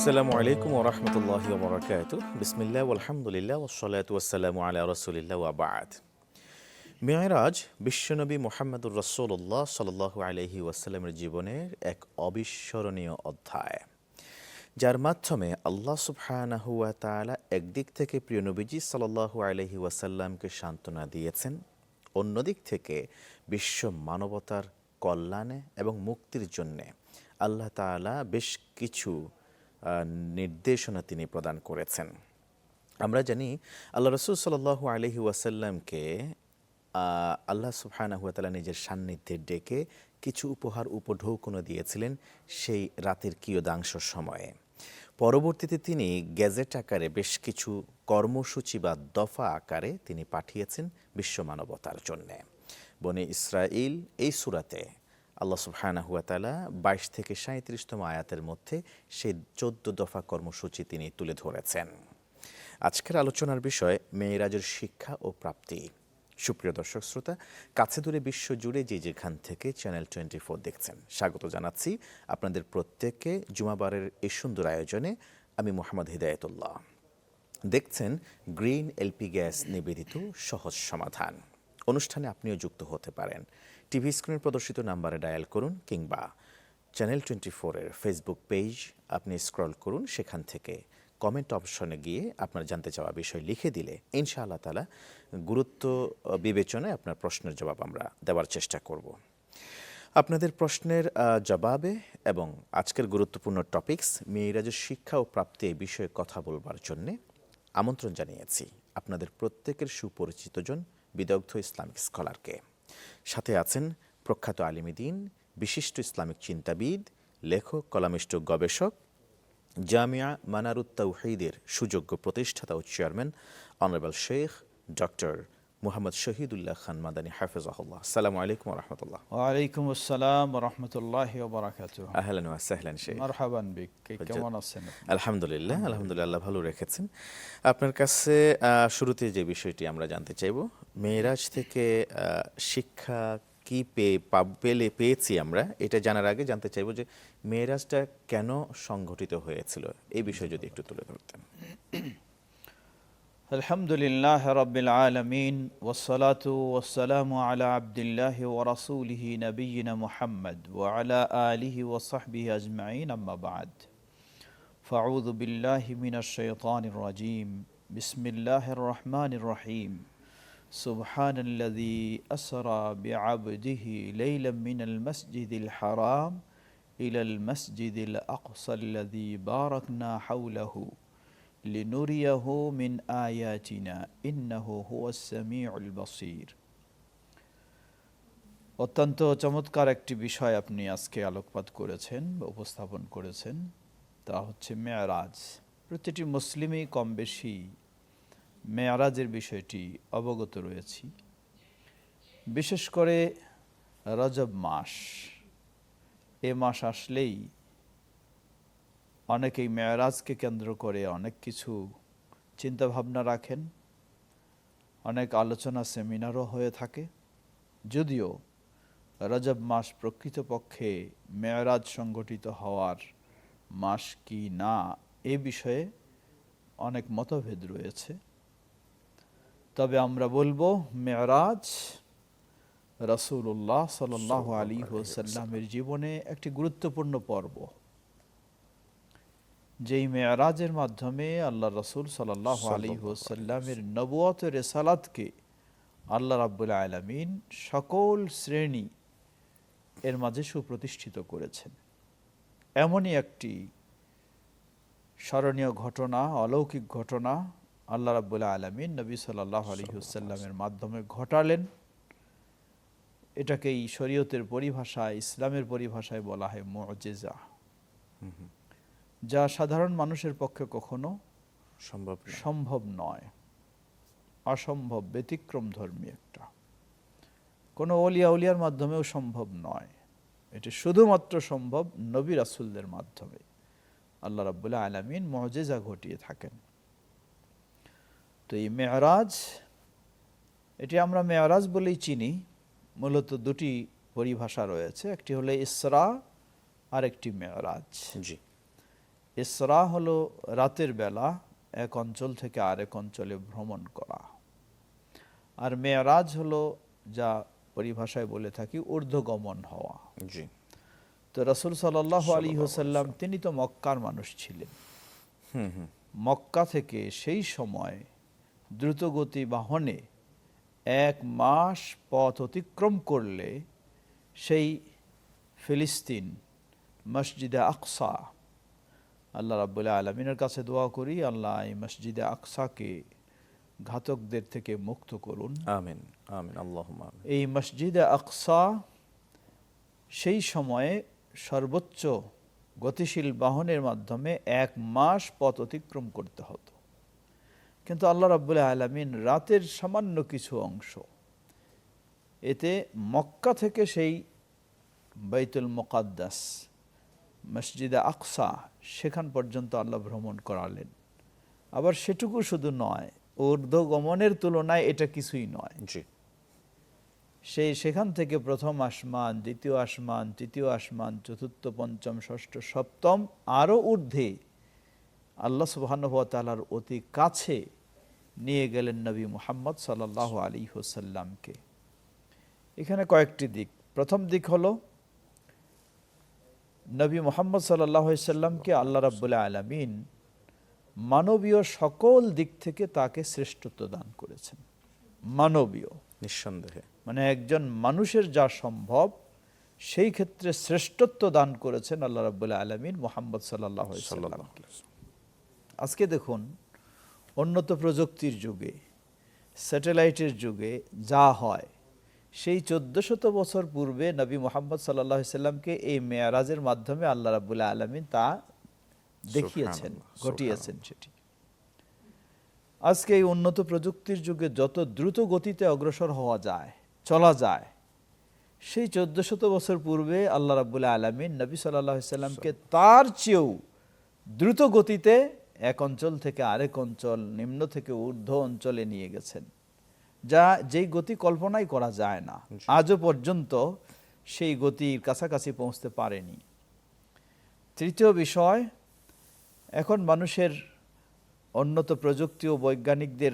আসসালামু আলাইকুম ওরহমতুল্লাহ বরকাত বিসমিল্লাহ আলহামদুলিল্লাহ ওসলাত ওয়াসালামু আলা রসুলিল্লাহ আবাদ মেয়রাজ বিশ্বনবী মোহাম্মদুর রসুল্লাহ সাল্লাহ আলহি ওয়াসাল্লামের জীবনের এক অবিস্মরণীয় অধ্যায়, যার মাধ্যমে আল্লাহ সুবহানাহুয়া তাআলা একদিক থেকে প্রিয় নবীজি সাল্লাহ আলহি ওয়াসাল্লামকে সান্ত্বনা দিয়েছেন, অন্যদিক থেকে বিশ্ব মানবতার কল্যাণে এবং মুক্তির জন্যে আল্লাহ তাআলা বেশ কিছু নির্দেশনা তিনি প্রদান করেছেন। আমরা জানি আল্লাহ রসুল সাল্লাহ আলহি ওয়াসাল্লামকে আল্লাহ তাআলা নিজের সান্নিধ্যে ডেকে কিছু উপহার উপঢৌকনও দিয়েছিলেন সেই রাতের কিয়দাংশ সময়ে। পরবর্তীতে তিনি গ্যাজেট আকারে বেশ কিছু কর্মসূচি বা দফা আকারে তিনি পাঠিয়েছেন বিশ্ব মানবতার জন্যে। বনে ইসরাইল এই সুরাতে আল্লাহ সুবহানাহু ওয়া তাআলা বাইশ থেকে সাঁত্রিশতম আয়াতের মধ্যে সেই চোদ্দ দফা কর্মসূচি তিনি তুলে ধরেছেন। আজকের আলোচনার বিষয় মেয়েরাজের শিক্ষা ও প্রাপ্তি। সুপ্রিয় দর্শক শ্রোতা, কাছে দূরে বিশ্ব জুড়ে যে যেখান থেকে চ্যানেল টোয়েন্টি ফোর দেখছেন, স্বাগত জানাচ্ছি আপনাদের প্রত্যেককে জুমাবারের এই সুন্দর আয়োজনে, আমি মোহাম্মদ হিদায়তুল্লাহ। দেখছেন গ্রিন এলপি গ্যাস নিবেদিত সহজ সমাধান। অনুষ্ঠানে আপনিও যুক্ত হতে পারেন। টিভি স্ক্রিনে প্রদর্শিত নাম্বারে ডায়াল করুন কিংবা চ্যানেল টোয়েন্টি ফোরের ফেসবুক পেজ আপনি স্ক্রল করুন, সেখান থেকে কমেন্ট অপশনে গিয়ে আপনার জানতে চাওয়া বিষয় লিখে দিলে ইনশাআল্লাহ তালা গুরুত্ব বিবেচনায় আপনার প্রশ্নের জবাব আমরা দেওয়ার চেষ্টা করব। আপনাদের প্রশ্নের জবাবে এবং আজকের গুরুত্বপূর্ণ টপিকস মেয়েরাজের শিক্ষা ও প্রাপ্তি এই বিষয়ে কথা বলবার জন্যে আমন্ত্রণ জানিয়েছি আপনাদের প্রত্যেকের সুপরিচিতজন বিদগ্ধ ইসলামিক স্কলারকে সাথে আছেন প্রখ্যাত আলিমিদিন বিশিষ্ট ইসলামিক চিন্তাবিদ, লেখক, কলামিষ্ট গবেষক, জামিয়া মানারুত্তাউহিদের সুযোগ্য প্রতিষ্ঠাতা ও chairman, honourable Sheikh, doctor Muhammad Shahidullah Khan Madani হাফিজাহুল্লাহ। আসসালামু আলাইকুম রহমতুল্লাহ। ওয়ালাইকুম আসসালাম রহমতুল্লাহ বারাকাত আহলান ওয়া সাহলান মারহাবান বিক কেমন আছেন আলহামদুলিল্লাহ আলহামদুলিল্লাহ। আল্লাহ ভালো রেখেছেন। আপনার কাছে শুরুতে যে বিষয়টি আমরা জানতে চাইব মেয়েরাজ থেকে শিক্ষা কি পেয়ে পা- পেলে পেয়েছি আমরা এটা জানার আগে জানতে চাইব যে মেয়েরাজটা কেন সংগঠিত হয়েছিল? এই বিষয়ে যদি একটু তুলে ধরতেন। الحمد لله رب العالمين والصلاة والسلام على عبد الله ورسوله نبينا محمد وعلى آله وصحبه أجمعين أما بعد. فأعوذ بالله من الشيطان الرجيم. بسم الله الرحمن الرحيم. سبحان الذي أسرى بعبده ليلا من المسجد الحرام إلى المسجد الأقصى الذي باركنا حوله. লিনুরিয়াহু মিন আয়াতিনা ইন্নাহু হুয়াস সামিউল বাসীর অত্যন্ত চমৎকার একটি বিষয় আপনি আজকে আলোকপাত করেছেন বা উপস্থাপন করেছেন, তা হচ্ছে মেয়ারাজ। প্রতিটি মুসলিমই কম বেশি মেয়ারাজের বিষয়টি অবগত রয়েছি। বিশেষ করে রজব মাস। এ মাস আসলেই অনেকেই মেয়ারাজকে কেন্দ্র করে অনেক কিছু চিন্তাভাবনা রাখেন, অনেক আলোচনা সেমিনারও হয়ে থাকে। যদিও রজব মাস প্রকৃতপক্ষে মেয়রাজ সংগঠিত হওয়ার মাস কি না এ বিষয়ে অনেক মতভেদ রয়েছে। তবে আমরা বলব, মেয়রাজ রসুল্লাহ সাল্লাহ আলী সাল্লামের জীবনে একটি গুরুত্বপূর্ণ পর্ব। যেই মেয়ারাজের মাধ্যমে আল্লাহ রসুল সাল্লাহ আলী হুসাল্লামের নবুয়ত রেসালাতকে আল্লাহ রাব্বুল আলমিন সকল শ্রেণি এর মাঝে সুপ্রতিষ্ঠিত করেছেন। এমনই একটি স্মরণীয় ঘটনা অলৌকিক ঘটনা আল্লাহ রাব্বুল আলমিন নবী সাল্লাহ আলহিউসাল্লামের মাধ্যমে ঘটালেন। এটাকেই শরীয়তের পরিভাষায় ইসলামের পরিভাষায় বলা হয় মজেজা। যা সাধারণ মানুষের পক্ষে কখনো সম্ভব সম্ভব নয়। অসম্ভব ব্যতিক্রম ধর্মী একটা। কোনো অলিয়া উলিয়ার মাধ্যমেও সম্ভব নয়। এটি শুধুমাত্র সম্ভব নবী রাসুলদের মাধ্যমে। আল্লাহ রাবুল্লাহ আলমিন মজেজা ঘটিয়ে থাকেন। তো এই মেয়রাজ এটি আমরা মেয়রাজ বলেই চিনি। মূলত দুটি পরিভাষা রয়েছে একটি হলো ইসরা আর একটি মেয়রাজ। জি। ইসরা হলো রাতের বেলা এক অঞ্চল থেকে আরেক অঞ্চলে ভ্রমণ করা। আর মেয়ারাজ হলো যা পরিভাষায় বলে থাকি ঊর্ধ্বগমন হওয়া। জি। তো রসুল সাল্লাহ আলী হোসাল্লাম তিনি তো মক্কার মানুষ ছিলেন। মক্কা থেকে সেই সময় দ্রুতগতি বাহনে এক মাস পথ অতিক্রম করলে সেই ফিলিস্তিন মসজিদে আকসা আল্লাহ রাবুল্লাহ আলমিনের কাছে দোয়া করি আল্লাহ এই মসজিদে আকসাকে ঘাতকদের থেকে মুক্ত করুন। আমিন আমিন আল্লাহ এই মসজিদে আকসা সেই সময়ে সর্বোচ্চ গতিশীল বাহনের মাধ্যমে এক মাস পথ অতিক্রম করতে হতো। কিন্তু আল্লাহ রাবুল্লাহ আলমিন রাতের সামান্য কিছু অংশ এতে মক্কা থেকে সেই বাইতুল মোকাদ্দাস মসজিদে আকসা সেখান পর্যন্ত আল্লাহ ভ্রমণ করালেন। আবার সেটুকু শুধু নয় ঊর্ধ্বগমনের তুলনায় এটা কিছুই নয়। জি। সেই সেখান থেকে প্রথম আসমান দ্বিতীয় আসমান তৃতীয় আসমান চতুর্থ পঞ্চম ষষ্ঠ সপ্তম আরও ঊর্ধ্বে আল্লাহ সুবাহানুভাতালার অতি কাছে নিয়ে গেলেন নবী মুহাম্মদ সাল্লাহ আলী হোসাল্লামকে এখানে কয়েকটি দিক। প্রথম দিক হলো নবী মোহাম্মদ সাল্লাহ সাল্লামকে আল্লাহ রাবুল্লাহ আলমিন মানবীয় সকল দিক থেকে তাকে শ্রেষ্ঠত্ব দান করেছেন। মানবীয়। নিঃসন্দেহে। মানে একজন মানুষের যা সম্ভব সেই ক্ষেত্রে শ্রেষ্ঠত্ব দান করেছেন আল্লাহ রাবুল্লাহ আলমিন মোহাম্মদ সাল্লাহ আজকে দেখুন উন্নত প্রযুক্তির যুগে স্যাটেলাইটের যুগে যা হয় সেই চোদ্দশত বছর পূর্বে নবী মোহাম্মদ সাল্লাহ সাল্লামকে এই মেয়ারাজের মাধ্যমে আল্লাহ রাবুল্লাহ আলমিন তা দেখিয়েছেন ঘটিয়েছেন সেটি। আজকে এই উন্নত প্রযুক্তির যুগে যত দ্রুত গতিতে অগ্রসর হওয়া যায় চলা যায় সেই চোদ্দশত বছর পূর্বে আল্লাহ রাবুল্লাহ আলমিন নবী সাল্লাহ সাল্লামকে তার চেয়েও দ্রুত গতিতে এক অঞ্চল থেকে আরেক অঞ্চল নিম্ন থেকে ঊর্ধ্ব অঞ্চলে নিয়ে গেছেন। যা যেই গতি কল্পনাই করা যায় না আজও পর্যন্ত সেই গতির কাছাকাছি পৌঁছতে পারেনি। তৃতীয় বিষয় এখন মানুষের উন্নত প্রযুক্তি ও বৈজ্ঞানিকদের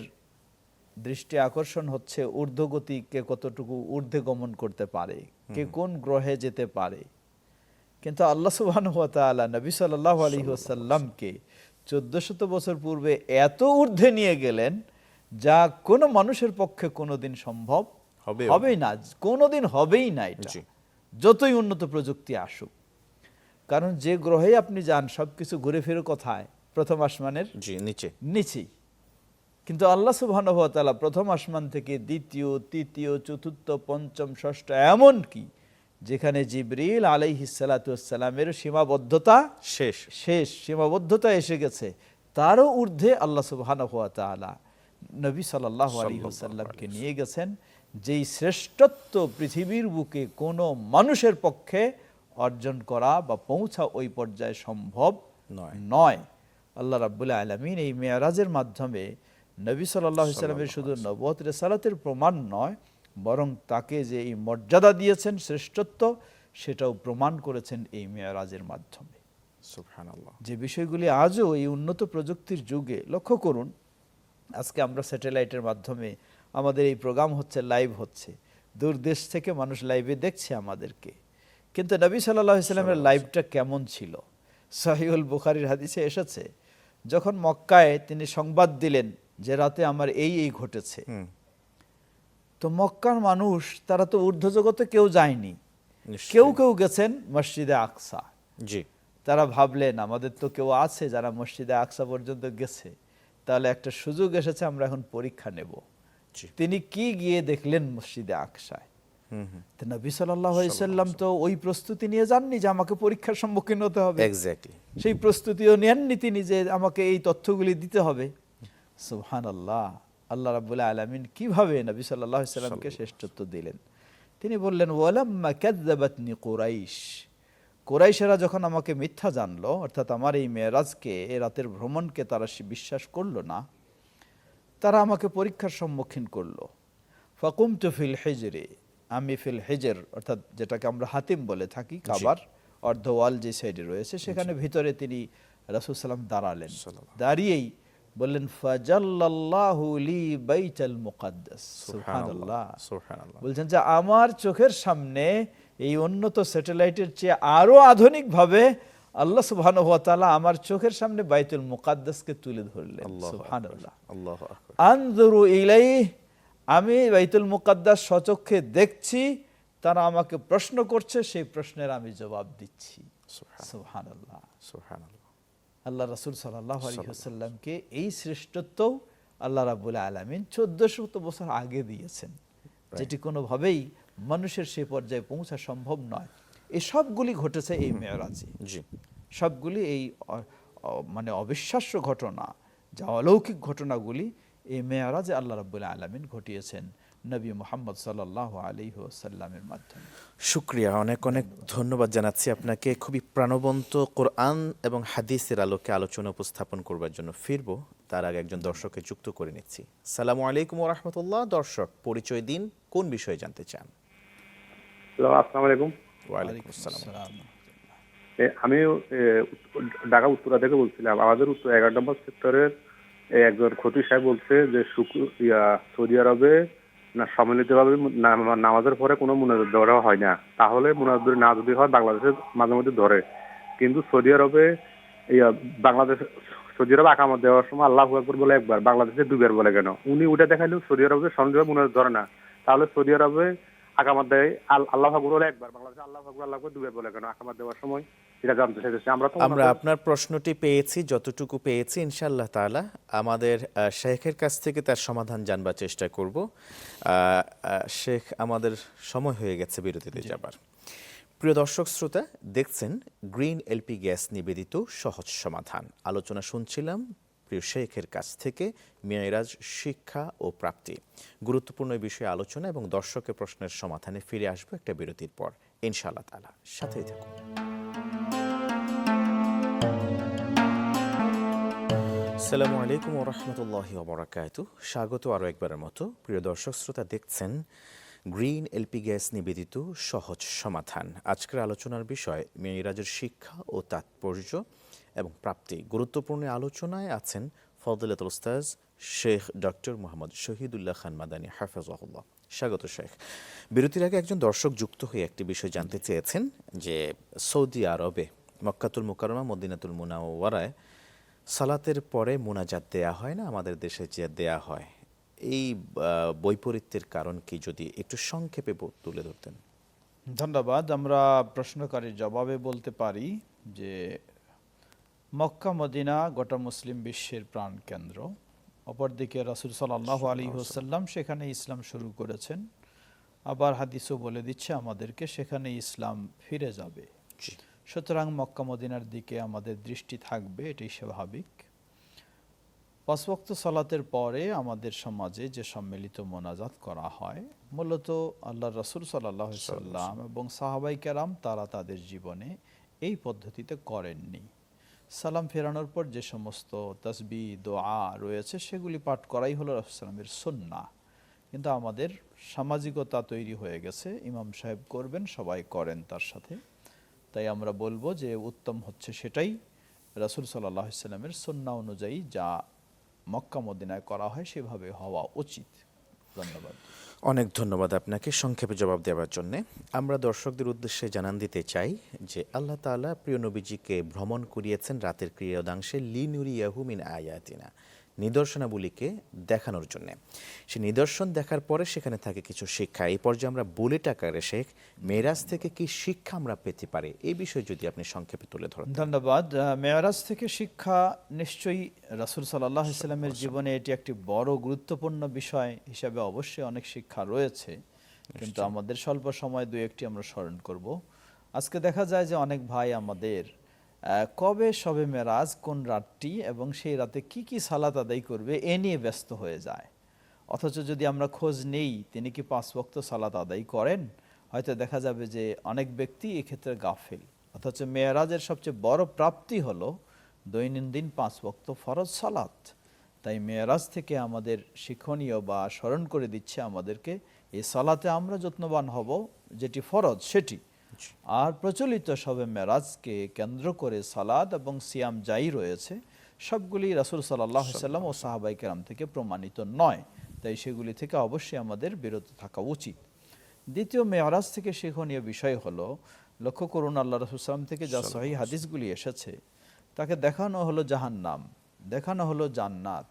দৃষ্টি আকর্ষণ হচ্ছে ঊর্ধ্বগতি কে কতটুকু ঊর্ধ্বে গমন করতে পারে কে কোন গ্রহে যেতে পারে। কিন্তু আল্লাহ সুবহান নবী সাল্লাহ আলী ওসাল্লামকে চোদ্দশত বছর পূর্বে এত ঊর্ধ্বে নিয়ে গেলেন যা কোনো মানুষের পক্ষে কোনোদিন সম্ভব হবে হবেই না কোনোদিন হবেই না এটা। যতই উন্নত প্রযুক্তি আসুক। কারণ যে গ্রহে আপনি যান সবকিছু ঘুরে ফিরে কোথায়? প্রথম আসমানের নিচে। নিচেই। কিন্তু আল্লাহ সুবহান প্রথম আসমান থেকে দ্বিতীয় তৃতীয় চতুর্থ পঞ্চম ষষ্ঠ এমন কি যেখানে জিবরিল আলাইহিসালামের সীমাবদ্ধতা শেষ। শেষ সীমাবদ্ধতা এসে গেছে তারও ঊর্ধ্বে আল্লাহ সুবহান নবী সাল্লাহ আলী সাল্লামকে নিয়ে গেছেন যেই শ্রেষ্ঠত্ব পৃথিবীর বুকে কোনো মানুষের পক্ষে অর্জন করা বা পৌঁছা ওই পর্যায়ে সম্ভব নয়। নয়। আল্লাহ রাবুল্লাহ আলমিন এই মেয়ারাজের মাধ্যমে নবী সাল্লাহ সাল্লামের শুধু নবত রেসালাতের প্রমাণ নয় বরং তাকে যে এই মর্যাদা দিয়েছেন শ্রেষ্ঠত্ব সেটাও প্রমাণ করেছেন এই মেয়ারাজের মাধ্যমে। যে বিষয়গুলি আজও এই উন্নত প্রযুক্তির যুগে লক্ষ্য করুন আজকে আমরা স্যাটেলাইটের মাধ্যমে আমাদের এই প্রোগ্রাম হচ্ছে লাইভ হচ্ছে। দূর দেশ থেকে মানুষ লাইভে দেখছে আমাদেরকে। কিন্তু নবী সাল্লাহ ইসলামের লাইভটা কেমন ছিল? সাহিউল বুখারির হাদিসে এসেছে যখন মক্কায় তিনি সংবাদ দিলেন যে রাতে আমার এই এই ঘটেছে। তো মক্কার মানুষ তারা তো ঊর্ধ্ব জগতে কেউ যায়নি। কেউ কেউ গেছেন মসজিদে আকসা। জি। তারা ভাবলেন আমাদের তো কেউ আছে যারা মসজিদে আকসা পর্যন্ত গেছে। তাহলে একটা সুযোগ এসেছে আমরা এখন পরীক্ষা নেব। তিনি কি গিয়ে দেখলেন মসজিদে আকসায়? হুম হুম। তো নবী সাল্লাম তো ওই প্রস্তুতি নিয়ে যাননি যে আমাকে পরীক্ষার সম্মুখীন হতে হবে। সেই প্রস্তুতিও নেননি তিনি যে আমাকে এই তথ্যগুলি দিতে হবে। সুবহান আল্লাহ আল্লাহ রাবুল্লাহ আলমিন কীভাবে নবী সাল্লাহ সাল্লামকে শ্রেষ্ঠত্ব দিলেন? তিনি বললেন ওয়ালাম্মা কাদ্দাবাতনি কোরাইশ। কোরাইশেরা যখন আমাকে মিথ্যা জানলো অর্থাৎ আমার এই মেয়েরাজকে এ রাতের ভ্রমণকে তারা বিশ্বাস করল না তারা আমাকে পরীক্ষার সম্মুখীন করল। ফাকুম তু ফিল হেজরে আমি ফিল হেজের অর্থাৎ যেটাকে আমরা হাতিম বলে থাকি কাবার অর্ধ ওয়াল যে সাইডে রয়েছে সেখানে ভিতরে তিনি রাসুল সাল্লাম দাঁড়ালেন। দাঁড়িয়েই বললেন বলছেন যে আমার চোখের সামনে এই উন্নত স্যাটেলাইটের চেয়ে আরও আধুনিকভাবে আল্লাহ সুবহানাহু ওয়া আমার চোখের সামনে বাইতুল মুকাদ্দাসকে তুলে ধরলেন। সুবহানাল্লাহ। আল্লাহ ইলাই আমি বাইতুল মুকাদ্দাস সচক্ষে দেখছি তারা আমাকে প্রশ্ন করছে সেই প্রশ্নের আমি জবাব দিচ্ছি। সুবহানাল্লাহ। আল্লাহ রাসূল আলাইহি এই শ্রেষ্ঠত্ব আল্লাহ রাব্বুল আলামিন 1400 বছর আগে দিয়েছেন। যেটি কোনোভাবেই মানুষের সে পর্যায়ে পৌঁছা সম্ভব নয়। এই সবগুলি ঘটেছে এই মেয়রাজে। জি। সবগুলি এই মানে অবিশ্বাস্য ঘটনা যা অলৌকিক ঘটনাগুলি এই মেয়ারাজে আল্লাহ রাব্বুল আলামিন ঘটিয়েছেন নবী মোহাম্মদ সাল্লাহ আলী সাল্লামের মাধ্যমে। শুক্রিয়া অনেক অনেক ধন্যবাদ জানাচ্ছি আপনাকে। খুবই প্রাণবন্ত কোরআন এবং হাদিসের আলোকে আলোচনা উপস্থাপন করবার জন্য ফিরব। তার আগে একজন দর্শককে যুক্ত করে নিচ্ছি। সালামু আলাইকুম রহমতুল্লাহ। দর্শক পরিচয় দিন কোন বিষয়ে জানতে চান? হ্যালো আসসালামু আলাইকুম ওয়ালাইকুম আসসালাম আমি ঢাকা উত্তরা থেকে বলছিলাম। আমাদের উত্তর এগারো নম্বর সেক্টরের একজন খতি সাহেব বলছে যে শুক্র সৌদি আরবে না সম্মিলিতভাবে না- নামাজের পরে কোনো মুনাজাত দেওয়া হয় না। তাহলে মুনাজাত না যদি হয় বাংলাদেশে মাঝে মধ্যে ধরে। কিন্তু সৌদি আরবে ইয়া বাংলাদেশ সৌদি আরবে আকামত দেওয়ার সময় আল্লাহ আকবর বলে একবার বাংলাদেশে দুবার বলে কেন? উনি ওটা দেখাইলেও সৌদি আরবে সন্দেহ মুনাজাত ধরে না। তাহলে সৌদি আরবে আকামাত দেয়। আল্লাহ আকবর বলে একবার। বাংলাদেশে আল্লাহ আকবর আল্লাহ দুবার বলে কেন? আকামাত দেওয়ার সময় এটা জানতে চাইতেছি। আমরা তো আমরা আপনার প্রশ্নটি পেয়েছি যতটুকু পেয়েছি ইনশাআল্লাহ তাআলা। আমাদের শেখের কাছ থেকে তার সমাধান জানবার চেষ্টা করব। শেখ আমাদের সময় হয়ে গেছে বিরতিতে যাবার। প্রিয় দর্শক শ্রোতা দেখছেন গ্রিন এলপি গ্যাস নিবেদিত সহজ সমাধান। আলোচনা শুনছিলাম প্রিয় শেখের কাছ থেকে মেয়েরাজ শিক্ষা ও প্রাপ্তি। গুরুত্বপূর্ণ বিষয়ে আলোচনা এবং দর্শকের প্রশ্নের সমাধানে ফিরে আসব একটা বিরতির পর। ইনশাআল্লাহ তাআলা, সাথেই থাকুন। আসসালামু আলাইকুম ওরহমতুল্লাহ ওবরাকাতু স্বাগত আরও একবারের মতো। প্রিয় দর্শক, শ্রোতা দেখছেন গ্রিন এলপি গ্যাস নিবেদিত সহজ সমাধান। আজকের আলোচনার বিষয়, মেয়েরাজের শিক্ষা ও তাৎপর্য এবং প্রাপ্তি গুরুত্বপূর্ণ আলোচনায় আছেন ফজলাতুল উস্তাজ শেখ ডক্টর মোহাম্মদ শহীদুল্লাহ খান মাদানী, হাফেজাহুল্লাহ। স্বাগত শেখ। বিরতির আগে একজন দর্শক যুক্ত হয়ে একটি বিষয় জানতে চেয়েছেন যে সৌদি আরবে মক্কাতুল মুকাররমা, মদিনাতুল মুনাওয়ারায় সালাতের পরে মোনাজাত দেয়া হয় না, আমাদের দেশে যে দেয়া হয়, এই বৈপরীত্যের কারণ কি যদি একটু সংক্ষেপে তুলে ধরতেন। ধন্যবাদ। আমরা প্রশ্নকারীর জবাবে বলতে পারি যে মক্কা মদিনা গোটা মুসলিম বিশ্বের প্রাণকেন্দ্র। অপরদিকে রাসুল সাল্লাহ আলী হোসাল্লাম সেখানে ইসলাম শুরু করেছেন। আবার হাদিসও বলে দিচ্ছে আমাদেরকে সেখানে ইসলাম ফিরে যাবে। সুতরাং মক্কা মদিনার দিকে আমাদের দৃষ্টি থাকবে এটাই স্বাভাবিক। পাঁচ ওয়াক্ত সালাতের পরে আমাদের সমাজে যে সম্মিলিত মোনাজাত করা হয় মূলত আল্লাহ রসুল সাল্লাহ সাল্লাম এবং সাহাবাই কেরাম তারা তাদের জীবনে এই পদ্ধতিতে করেননি। সালাম ফেরানোর পর যে সমস্ত তসবি, দোয়া রয়েছে, সেগুলি পাঠ করাই হলো রসুলামের সন্না কিন্তু আমাদের সামাজিকতা তৈরি হয়ে গেছে, ইমাম সাহেব করবেন, সবাই করেন তার সাথে। তাই আমরা বলব যে উত্তম হচ্ছে সেটাই রাসুল সাল্লাহ সাল্লামের সন্না অনুযায়ী যা মক্কা মদিনায় করা হয়, সেভাবে হওয়া উচিত। ধন্যবাদ। অনেক ধন্যবাদ আপনাকে সংক্ষেপে জবাব দেওয়ার জন্যে। আমরা দর্শকদের উদ্দেশ্যে জানান দিতে চাই যে আল্লাহ তালা প্রিয় নবীজিকে ভ্রমণ করিয়েছেন রাতের ক্রিয়াদাংশে, লিনুরিয়াহু মিন আয়াতিনা। নিদর্শনাবলীকে দেখানোর জন্য। সে নিদর্শন দেখার পরে সেখানে থাকে কিছু শিক্ষা। এই পর্যায়ে আমরা বুলেট আকারে শেখ মেরাজ থেকে কি শিক্ষা আমরা পেতে পারি? এই বিষয়ে যদি আপনি সংক্ষেপে তুলে ধরেন। ধন্যবাদ। মেয়ারাজ থেকে শিক্ষা নিশ্চয়ই রাসুল সাল্লাহ ইসলামের জীবনে এটি একটি বড় গুরুত্বপূর্ণ বিষয় হিসাবে অবশ্যই অনেক শিক্ষা রয়েছে। কিন্তু আমাদের স্বল্প সময় দু একটি আমরা স্মরণ করব। আজকে দেখা যায় যে অনেক ভাই আমাদের কবে সবে মেরাজ, কোন রাতটি এবং সেই রাতে কি কি সালাত আদায় করবে, এ নিয়ে ব্যস্ত হয়ে যায়। অথচ যদি আমরা খোঁজ নেই, তিনি কি পাঁচ বক্ত সালাত আদায় করেন? হয়তো দেখা যাবে যে অনেক ব্যক্তি এক্ষেত্রে গাফিল। অথচ মেয়েরাজের সবচেয়ে বড় প্রাপ্তি হলো দৈনন্দিন পাঁচ বক্ত ফরজ সালাত। তাই মেয়েরাজ থেকে আমাদের শিক্ষণীয় বা স্মরণ করে দিচ্ছে আমাদেরকে এই সালাতে আমরা যত্নবান হব, যেটি ফরজ সেটি। আর প্রচলিত সবে মেরাজকে কেন্দ্র করে সালাদ এবং সিয়াম যাই রয়েছে সবগুলি রাসুল সাল্লাহ সাল্লাম ও সাহাবাই কেরাম থেকে প্রমাণিত নয়। তাই সেগুলি থেকে অবশ্যই আমাদের বিরত থাকা উচিত। দ্বিতীয় মেয়ারাজ থেকে শিক্ষণীয় বিষয় হলো লক্ষ্য করুন আল্লাহ রসুল সাল্লাম থেকে যা সহি হাদিসগুলি এসেছে তাকে দেখানো হলো জাহান্নাম। দেখানো হলো জান্নাত।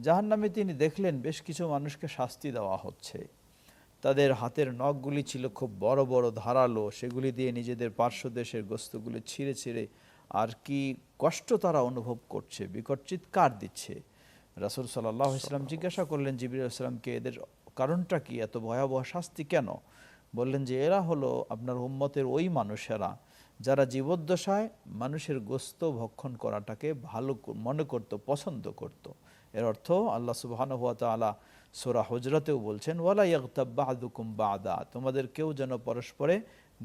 জাহান্নামে তিনি দেখলেন বেশ কিছু মানুষকে শাস্তি দেওয়া হচ্ছে। তাদের হাতের নখগুলি ছিল খুব বড় বড় ধারালো। সেগুলি দিয়ে নিজেদের পার্শ্ব দেশের গোস্তগুলি ছিঁড়ে ছিঁড়ে আর কি কষ্ট তারা অনুভব করছে বিকট চিৎকার দিচ্ছে। রাসুল সাল্লাহ ইসলাম জিজ্ঞাসা করলেন জিবির ইসলামকে এদের কারণটা কি? এত ভয়াবহ শাস্তি কেন? বললেন যে এরা হলো আপনার উম্মতের ওই মানুষেরা যারা জীবদ্দশায় মানুষের গোস্ত ভক্ষণ করাটাকে ভালো মনে করত পছন্দ করত। এর অর্থ আল্লাহ সুবহানাহু ওয়া তাআলা সূরা হুজরাতেও বলছেন, ওয়ালা ইয়াগতাব বা'দুকুম বা'দা তোমাদের কেউ যেন পরস্পরে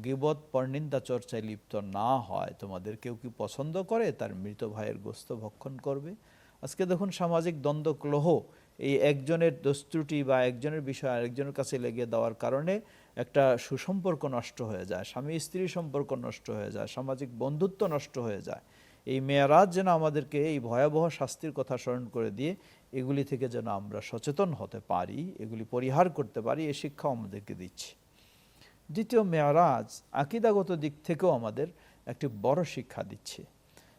গিবত, পরনিন্দা চর্চায় লিপ্ত না হয়। তোমাদের কেউ কি পছন্দ করে? তার মৃত ভাইয়ের গোস্ত ভক্ষণ করবে। আজকে দেখুন সামাজিক দ্বন্দ্ব ক্লোহ। এই একজনের দস্ত্রুটি বা একজনের বিষয় আরেকজনের কাছে লেগে দেওয়ার কারণে একটা সুসম্পর্ক নষ্ট হয়ে যায়, স্বামী স্ত্রী সম্পর্ক নষ্ট হয়ে যায়, সামাজিক বন্ধুত্ব নষ্ট হয়ে যায়। এই মেয়ারাজ যেন আমাদেরকে এই ভয়াবহ শাস্তির কথা স্মরণ করে দিয়ে এগুলি থেকে যেন আমরা সচেতন হতে পারি, এগুলি পরিহার করতে পারি, এ শিক্ষা আমাদেরকে দিচ্ছে। দ্বিতীয় মেয়ারাজ আকিদাগত দিক থেকেও আমাদের একটি বড় শিক্ষা দিচ্ছে,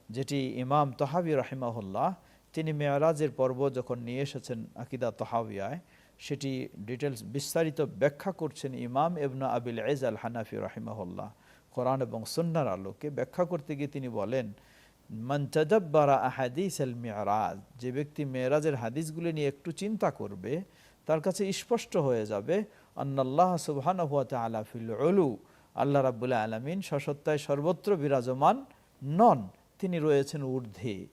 যেটি ইমাম তহাবি রাহিমাহুল্লাহ, তিনি মেয়ারাজের পর্ব যখন নিয়ে এসেছেন আকিদা তহাবিয়ায়, সেটি ডিটেলস বিস্তারিত ব্যাখ্যা করছেন ইমাম এবনা আবিল এজ আল হানাফি রাহিমাহুল্লাহ। কোরআন এবং সুন্নার আলোকে ব্যাখ্যা করতে গিয়ে তিনি বলেন তাদাব্বারা আহাদিস আল মেয়ারাজ যে ব্যক্তি মেয়ারাজের হাদিসগুলি নিয়ে একটু চিন্তা করবে তার কাছে স্পষ্ট হয়ে যাবে আন্নাল্লাহ সুবহানাহু ওয়া তাআলা ফিল উলু আল্লাহ রাব্বুল আলামিন সসত্তায় সর্বত্র বিরাজমান নন তিনি রয়েছেন ঊর্ধ্বে।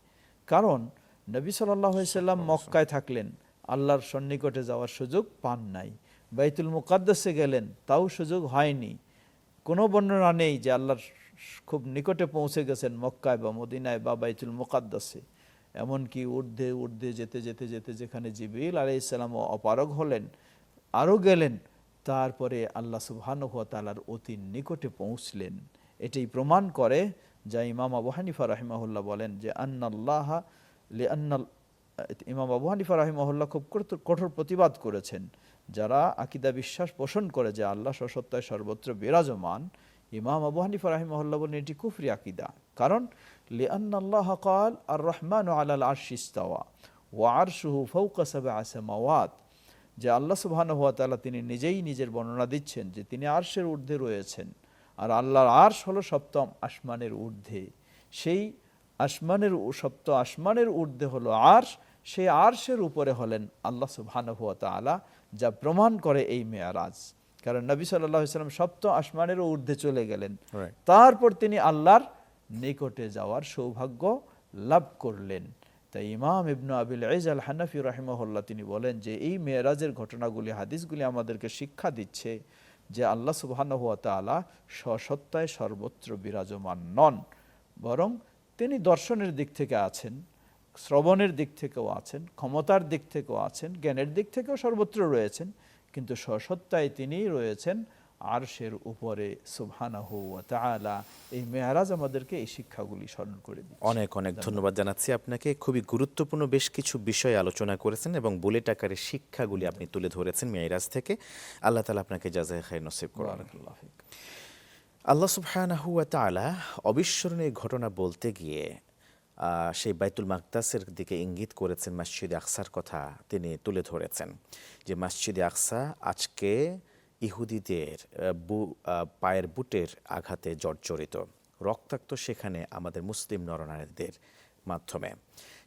কারণ নবী সাল্লাল্লাহু আলাইহি সাল্লাম মক্কায় থাকলেন আল্লাহর সন্নিকটে যাওয়ার সুযোগ পান নাই। বাইতুল মুকাদ্দাসে গেলেন তাও সুযোগ হয়নি। কোনো বর্ণনা নেই যে আল্লাহর খুব নিকটে পৌঁছে গেছেন মক্কায় বা মদিনায় বা বাইতুল মুকাদ্দাসে। এমনকি ঊর্ধ্বে ঊর্ধ্বে যেতে যেতে যেতে যেখানে জিবিল আলাই ইসলাম অপারগ হলেন, আরও গেলেন, তারপরে আল্লাহ তাআলার অতি নিকটে পৌঁছলেন। এটাই প্রমাণ করে যা ইমাম আবু হানিফা রাহিমাহুল্লাহ বলেন যে আন্নাল্লাহ আন্নাল, ইমাম আবু হানিফা রাহিমাহুল্লাহ খুব কঠোর- কঠোর প্রতিবাদ করেছেন। যারা আকিদা বিশ্বাস পোষণ করে যে আল্লাহ সসত্তায় সর্বত্র বিরাজমান ইমাম আবু হানিফা রাহিমাহুল্লাহ বলেন, এটি কুফরি আকিদা। কারণ, লিআন্নাল্লাহ কাল আর রহমান আলাল আরশিস্তাওয়া ওয়া আরশুহু ফাওকা সাবআ সামাওয়াত। যে আল্লাহ সুবহানাহু ওয়া তাআলা তিনি নিজেই নিজের বর্ণনা দিচ্ছেন যে তিনি আরশের ঊর্ধ্বে রয়েছেন। আর আল্লাহর আরশ হলো সপ্তম আসমানের ঊর্ধ্বে। সেই আসমানের সপ্ত আসমানের ঊর্ধ্বে হলো আরশ, সেই আরশের উপরে হলেন আল্লাহ সুবহানাহু ওয়া তাআলা, যা প্রমাণ করে এই মেয়ারাজ। কারণ নবী সাল্লাম সপ্ত আসমানের ঊর্ধ্বে চলে গেলেন। তারপর তিনি আল্লাহর নিকটে যাওয়ার সৌভাগ্য লাভ করলেন। তাই ইমাম ইবনু আবিল আইজ আল হানাফি রাহিমহল্লা তিনি বলেন যে এই মেয়েরাজের ঘটনাগুলি হাদিসগুলি আমাদেরকে শিক্ষা দিচ্ছে যে আল্লাহ সুবহানাহু ওয়া তাআলা সসত্তায় সর্বত্র বিরাজমান নন বরং তিনি দর্শনের দিক থেকে আছেন শ্রবণের দিক থেকেও আছেন ক্ষমতার দিক থেকেও আছেন জ্ঞানের দিক থেকেও সর্বত্র রয়েছেন। কিন্তু সসত্তায় তিনি রয়েছেন আরশের উপরে সুবহানাহু ওয়া তাআলা। এই মেয়ারাজ আমাদেরকে এই শিক্ষাগুলি স্মরণ করে দিচ্ছে। অনেক অনেক ধন্যবাদ। জানাচ্ছি আপনাকে। খুবই গুরুত্বপূর্ণ বেশ কিছু বিষয় আলোচনা করেছেন এবং বুলেট আকারে শিক্ষাগুলি আপনি তুলে ধরেছেন মেয়েরাজ থেকে। আল্লাহ তালা আপনাকে যাজায় খাই নসিব করুন। আল্লাহ সুবহানাহু ওয়া তাআলা অবিস্মরণীয় ঘটনা বলতে গিয়ে সেই বাইতুল মাকদাসের দিকে ইঙ্গিত করেছেন মসজিদে আকসার কথা তিনি তুলে ধরেছেন, যে মসজিদে আকসা আজকে ইহুদিদের বু- পায়ের বুটের আঘাতে জর্জরিত। রক্তাক্ত সেখানে আমাদের মুসলিম নরনারীদের মাধ্যমে।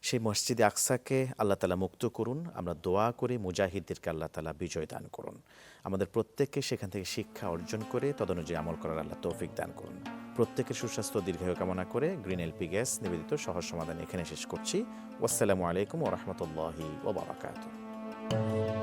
সেই মসজিদে আকসাকে আল্লাহ তালা মুক্ত করুন। আমরা দোয়া করে মুজাহিদদেরকে আল্লাহ তালা বিজয় দান করুন। আমাদের প্রত্যেককে সেখান থেকে শিক্ষা অর্জন করে তদনুযায়ী আমল করার আল্লাহ তৌফিক দান করুন। প্রত্যেকের সুস্বাস্থ্য দীর্ঘায়ু কামনা করে গ্রিন এলপি গ্যাস নিবেদিত সহজ সমাধান এখানে শেষ করছি। ওয়াসসালামু আলাইকুম ওরহমতুল্লাহি ওবরাকাতুহ